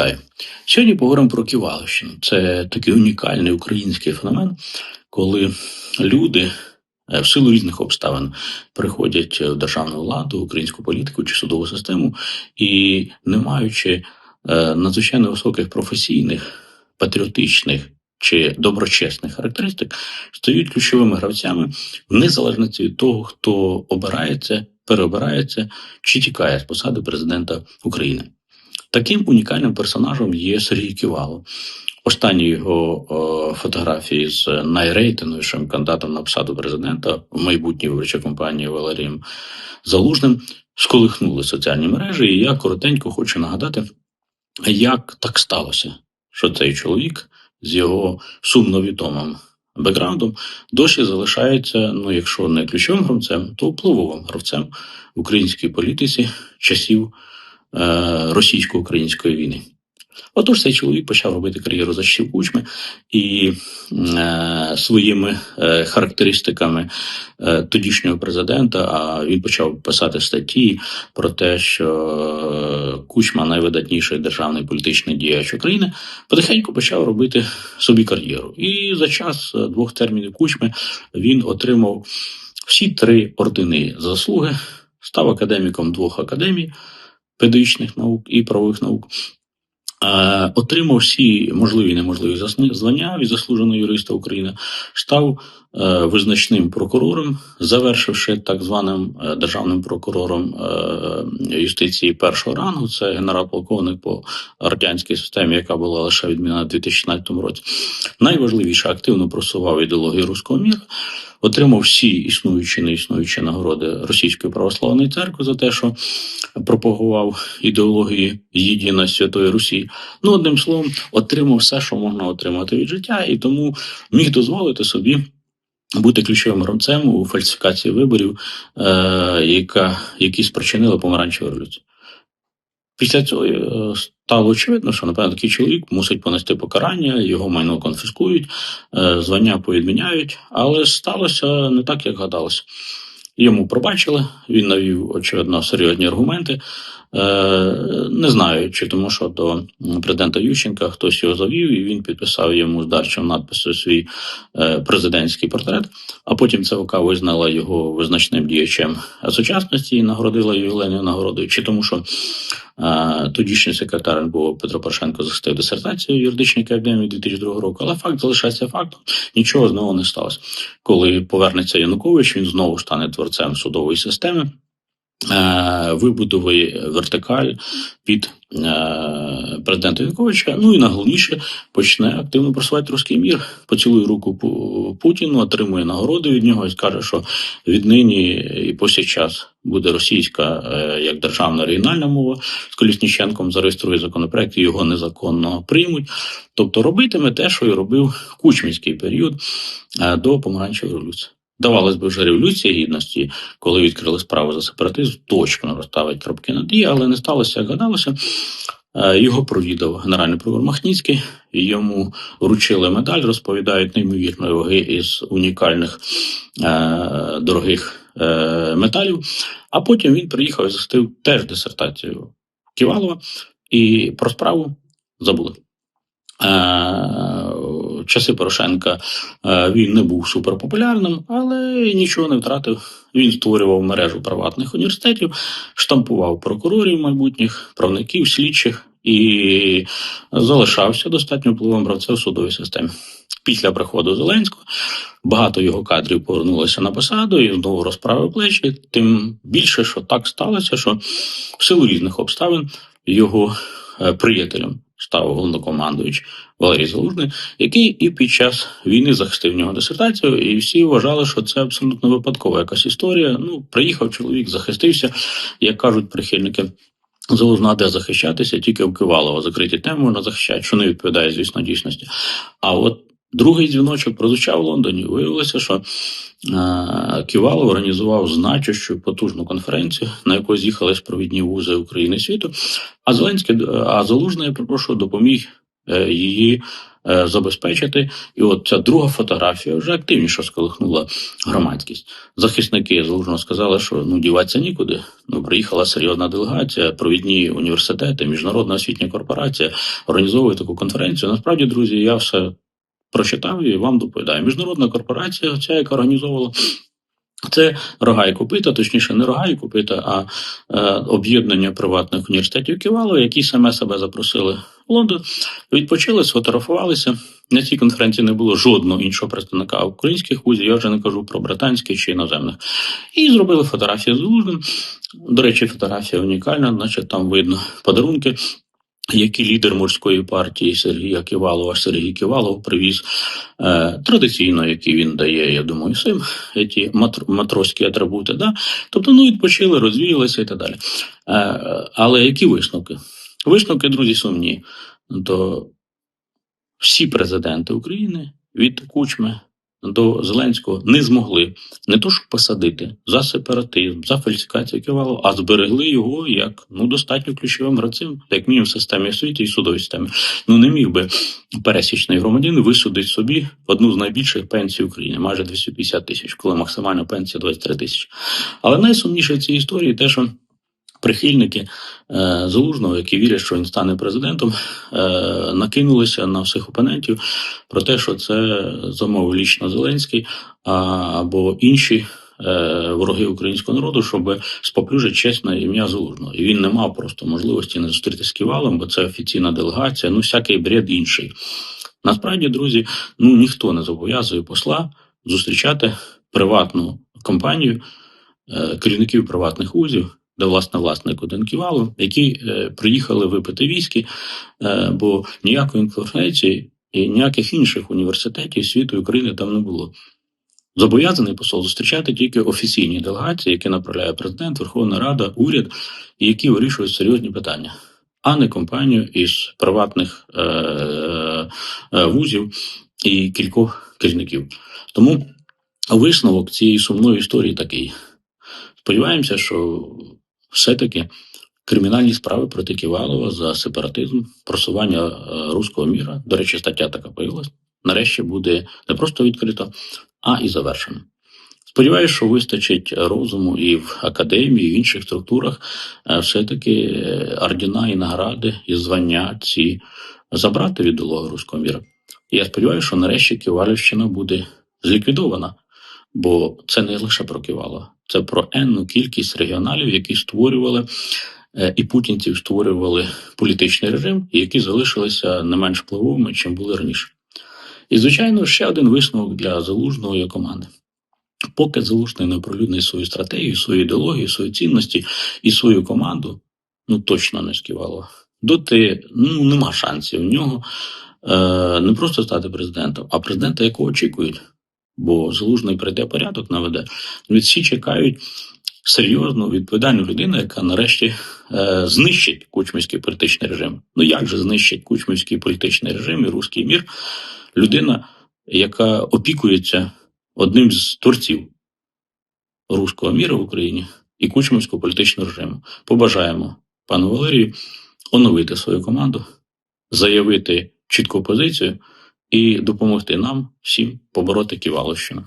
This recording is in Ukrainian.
Вітаю! Сьогодні поговоримо про Ківаловщину. Це такий унікальний український феномен, коли люди е, в силу різних обставин приходять в державну владу, українську політику чи судову систему, і не маючи е, надзвичайно високих професійних, патріотичних чи доброчесних характеристик, стають ключовими гравцями в незалежності від того, хто обирається, переобирається чи тікає з посади президента України. Таким унікальним персонажем є Сергій Ківало. Останні його о, фотографії з найрейтинговішим кандидатом на посаду президента в майбутній виборчій компанії Валерієм Залужним сколихнули соціальні мережі. І я коротенько хочу нагадати, як так сталося, що цей чоловік з його сумно відомим бекграундом досі залишається, ну якщо не ключовим гравцем, то впливовим гравцем в українській політиці часів. Е, російсько-української війни. Отож, цей чоловік почав робити кар'єру за часів кучми і е, своїми е, характеристиками е, тодішнього президента. А він почав писати статті про те, що Кучма найвидатніший державний політичний діяч України, потихеньку почав робити собі кар'єру. І за час двох термінів кучми він отримав всі три ордени заслуги, став академіком двох академій педагогічних наук і правових наук. Отримав всі можливі і неможливі звання від заслуженого юриста України, став е, визначним прокурором, завершивши так званим е, державним прокурором е, юстиції першого рангу. Це генерал-полковник по радянській системі, яка була лише відмінена в 2016 році. Найважливіше активно просував ідеологію руського міра отримав всі існуючі неіснуючі нагороди Російської православної церкви за те, що пропагував ідеології єдина Святої Русі. Ну, одним словом, отримав все, що можна отримати від життя, і тому міг дозволити собі. Бути ключовим гравцем у фальсифікації виборів, е, яка які спричинили помаранчеву революцію. Після цього е, стало очевидно, що напевно такий чоловік мусить понести покарання, його майно конфіскують, е, звання повідміняють, але сталося не так, як гадалося. Йому пробачили, він навів очевидно серйозні аргументи. Е, не знаю, чи тому, що до президента Ющенка хтось його завів, і він підписав йому здарчим надписом свій е, президентський портрет. А потім ЦВК визнала його визначним діячем сучасності і нагородила ювілейною нагородою, чи тому, що е, тодішній секретар НБО Петро Порошенко захистив дисертацію в юридичній академії 2002 року. Але факт залишається фактом. Нічого з нього не сталося. Коли повернеться Янукович, він знову стане творцем судової системи. Е, вибудовий вертикаль під е, президента Януковича. Ну і найголовніше почне активно просувати руський мір. Поцілує руку Путіну, отримує нагороди від нього і скаже, що віднині і по сей час буде російська е, як державна регіональна мова з Колісніченком зареєструє законопроект, і його незаконно приймуть. Тобто робитиме те, що і робив кучмінський період до помаранчевої революції. Здавалось би, вже революція гідності, коли відкрили справу за сепаратизм, точно розставить крапки над «і», але не сталося, як гадалося. Е, його провідав генеральний прокурор Махніцький, йому вручили медаль, розповідають неймовірної ваги із унікальних е, дорогих е, металів. А потім він приїхав і застив теж дисертацію Ківалова, і про справу забули. Е, часи Порошенка е, він не був суперпопулярним, але нічого не втратив. Він створював мережу приватних університетів, штампував прокурорів майбутніх, правників, слідчих і залишався достатньо впливом бравця в судовій системі. Після приходу Зеленського багато його кадрів повернулося на посаду і знову розправив плечі. Тим більше, що так сталося, що в силу різних обставин його е, приятелем став головнокомандуючий Валерій Залужний, який і під час війни захистив нього дисертацію, і всі вважали, що це абсолютно випадкова якась історія. Ну, приїхав чоловік, захистився, як кажуть прихильники. Залужна де захищатися, тільки в Кивалова закриті теми можна захищати, що не відповідає, звісно, дійсності. А от Другий дзвіночок прозвучав в Лондоні. Виявилося, що е, Ківалов організував значущу потужну конференцію, на яку з'їхали провідні вузи України світу. А Зеленський, а Залужний, я прошу, допоміг е, її е, забезпечити. І от ця друга фотографія вже активніше сколихнула громадськість. Захисники залужно сказали, що ну діватися нікуди. Ну приїхала серйозна делегація, провідні університети, міжнародна освітня корпорація організовує таку конференцію. Насправді, друзі, я все прочитав і вам доповідаю. Міжнародна корпорація, ця яка організовувала. Це рога і копита, точніше, не рога і копита, а е, об'єднання приватних університетів Ківало, які саме себе запросили в Лондон, відпочили, сфотографувалися. На цій конференції не було жодного іншого представника українських вузів, я вже не кажу про британських чи іноземних. І зробили фотографію з Лужним. До речі, фотографія унікальна, значить там видно подарунки. Які лідер морської партії Сергія Ківалова, Сергій Ківалов привіз е, традиційно, які він дає, я думаю, всім матр, матроські атрибути. Да? Тобто, ну відпочили, розвіялися і так далі. Е, але які висновки? Висновки, друзі, сумні. То всі президенти України від Кучми до Зеленського не змогли не то щоб посадити за сепаратизм, за фальсифікацію Ківалова, а зберегли його як ну достатньо ключовим гравцем, як мінімум в системі освіти і судовій системі. Ну не міг би пересічний громадянин висудити собі одну з найбільших пенсій України, майже 250 тисяч, коли максимальна пенсія 23 тисячі. Але найсумніше в цій історії те, що прихильники е, залужного, які вірять, що він стане президентом, е, накинулися на всіх опонентів про те, що це замовив лічно Зеленський а, або інші. е, Вороги українського народу, щоб споплюжити чесне ім'я залужного, і він не мав просто можливості не зустрітися з Ківалом, бо це офіційна делегація. Ну, всякий бред інший. Насправді, друзі, ну ніхто не зобов'язує посла зустрічати приватну компанію е, керівників приватних вузів, де власне власник один Ківалов, які е, приїхали випити військи, е, бо ніякої інформації і ніяких інших університетів світу України там не було. Зобов'язаний посол зустрічати тільки офіційні делегації, які направляє президент, Верховна Рада, уряд, і які вирішують серйозні питання, а не компанію із приватних е- е- вузів і кількох керівників. Тому висновок цієї сумної історії такий. Сподіваємося, що все-таки кримінальні справи проти Ківалова за сепаратизм, просування е, руського міра. До речі, стаття така появилась. Нарешті буде не просто відкрито, а і завершено. Сподіваюся, що вистачить розуму і в академії, і в інших структурах е, все-таки е, ордена і награди і звання ці забрати від долога руського міра. І я сподіваюся, що нарешті Ківалівщина буде зліквідована, бо це не лише про Ківалова, це про енну кількість регіоналів, які створювали е, і путінців створювали політичний режим, і які залишилися не менш впливовими, чим були раніше. І, звичайно, ще один висновок для залужного і команди. Поки залужний не оприлюднить свою стратегію, свою ідеологію, свої цінності і свою команду, ну точно не сківало. Доти ну нема шансів в нього е, не просто стати президентом, а президента, якого очікують. Бо залужний прийде порядок, наведе. Від всі чекають серйозну відповідальну людину, яка нарешті е, знищить кучмівський політичний режим. Ну як же знищить кучмівський політичний режим і руський мір? Людина, яка опікується одним з творців руського міра в Україні і кучмівського політичного режиму. Побажаємо пану Валерію оновити свою команду, заявити чітку позицію і допомогти нам всім побороти Ківаловщину.